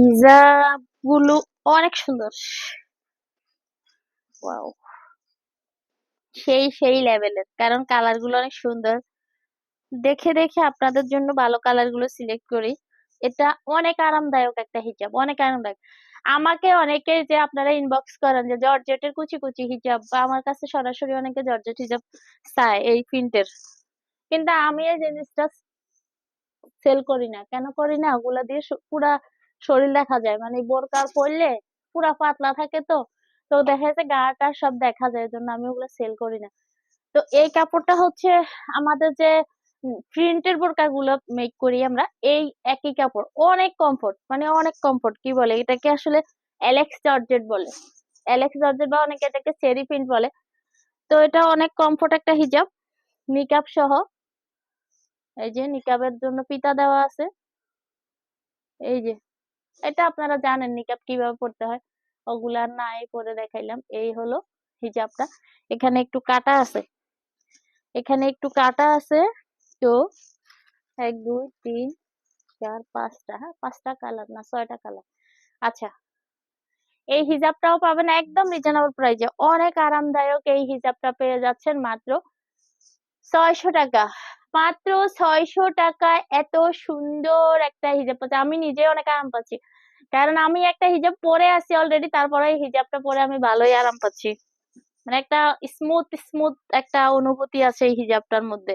হিজাবগুলো অনেক সুন্দর। সেই সেই লেভেলের কারণ কালারগুলো অনেক সুন্দর। দেখে দেখে আপনাদের জন্য ভালো কালারগুলো সিলেক্ট করি। এটা অনেক আরামদায়ক একটা হিজাব অনেক আরামদায়ক। আমাকে অনেকে যে আপনারা ইনবক্স করেন যে জর্জেটের কুচি কুচি হিজাব বা আমার কাছে সরাসরি অনেকে জর্জেট হিজাব চায় এই প্রিন্টের কিন্তু আমি এই জিনিসটা সেল করি না। কেন করি না? ওগুলা দিয়ে পুরা শরীর দেখা যায়। মানে বোরকা পরলে পুরা পাতলা থাকে তো। তো দেখা যাচ্ছে গাটা সব দেখা যায় জন্য আমি ওগুলো সেল করি না। তো এই কাপড়টা হচ্ছে আমাদের যে প্রিন্টের বোরকা গুলো মেক করি আমরা, এই একই কাপড়। অনেক কমফোর্ট মানে অনেক কমফোর্ট কি বলে? এটাকে আসলে অ্যালেক্স জর্জেট বলে। অ্যালেক্স জর্জেট বা অনেকে এটাকে চেরি প্রিন্ট বলে। তো এটা অনেক কমফোর্ট একটা হিজাব। নিকাব সহ। এই যে নিকাবের জন্য পিতা দেওয়া আছে। এই যে এটা আপনারা জানেন নিকাব কীভাবে পড়তে হয়। ওগুলা নাই পরে দেখাইলাম। এই হলো হিজাবটা। এখানে একটু কাটা আছে। এখানে একটু কাটা আছে তো এক, দুই, তিন, চার, পাঁচটা হ্যাঁ পাঁচটা কালার না, ছয়টা কালার। আচ্ছা এই হিজাবটাও পাবেন একদম রিজনেবল প্রাইসে অনেক আরামদায়ক এই হিজাবটা পেয়ে যাচ্ছেন মাত্র ছয়শো টাকা। মাত্র ছয়শো টাকা এত সুন্দর একটা হিজাব পাচ্ছি আমি নিজে অনেক আরাম পাচ্ছি। কারণ আমি একটা হিজাব পরে আছি অলরেডি তারপরে হিজাবটা পরে আমি ভালোই আরাম পাচ্ছি। মানে একটা স্মুথ স্মুথ একটা অনুভূতি আছে এই হিজাবটার মধ্যে।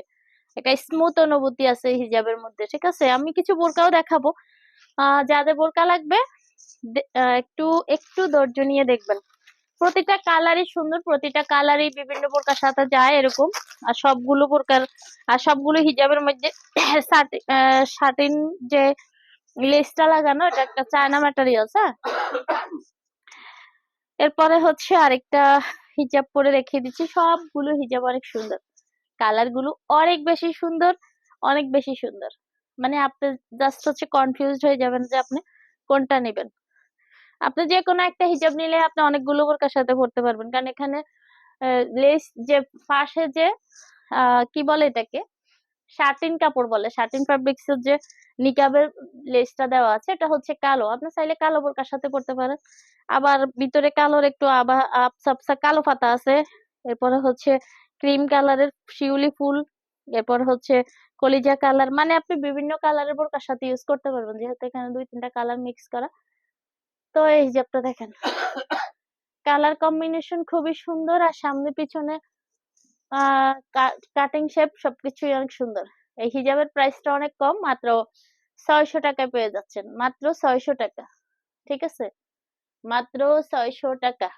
একটা স্মুথ অনুভূতি আছে এই হিজাবের মধ্যে, ঠিক আছে? আমি কিছু বোরকাও দেখাবো। আহ, যাদের বোরকা লাগবে একটু একটু ধৈর্য নিয়ে দেখবেন। প্রতিটা কালারই সুন্দর, প্রতিটা কালারই বিভিন্ন প্রকার সাথে যায় এরকম। আর সবগুলো প্রকার, আর সবগুলো হিজাবের মধ্যে শার্টিন যে লেসটা লাগানো, এটা একটা চায়না ম্যাটেরিয়ালস হ্যাঁ? এরপরে হচ্ছে আরেকটা হিজাব পরে রেখে দিচ্ছি। সবগুলো হিজাব অনেক সুন্দর। কালারগুলো অনেক বেশি সুন্দর, অনেক বেশি সুন্দর। মানে আপনি জাস্ট হচ্ছে কনফিউজড হয়ে যাবেন যে আপনি কোনটা নেবেন। আপনি যে কোনো একটা হিজাব নিলে আপনি অনেকগুলো বোরকার সাথে পড়তে পারবেন। কারণ এখানে লেস যে পাশে যে কি বলে এটাকে? শাটিন কাপড় বলে। শাটিন ফ্যাব্রিক্স এর যে নিকাবের লেসটা দেওয়া আছে, এটা হচ্ছে কালো। আপনি চাইলে কালো বোরকার সাথে পড়তে পারেন। আবার ভিতরে কালোর একটু আবা আবসা কালো পাতা আছে। এরপরে হচ্ছে ক্রিম কালারের শিউলি ফুল। এরপর হচ্ছে কলিজা কালার মানে আপনি বিভিন্ন কালারের বোরকার সাথে ইউজ করতে পারবেন। যেহেতু এখানে দুই তিনটা কালার মিক্স করা। তো এই হিজাবটা দেখেন কালার কম্বিনেশন খুবই সুন্দর আর সামনে পিছনে কাটিং শেপ সবকিছুই অনেক সুন্দর। এই হিজাবের প্রাইসটা অনেক কম, মাত্র ছয়শো টাকায় পেয়ে যাচ্ছেন। মাত্র ছয়শো টাকা, ঠিক আছে? মাত্র ছয়শো টাকা।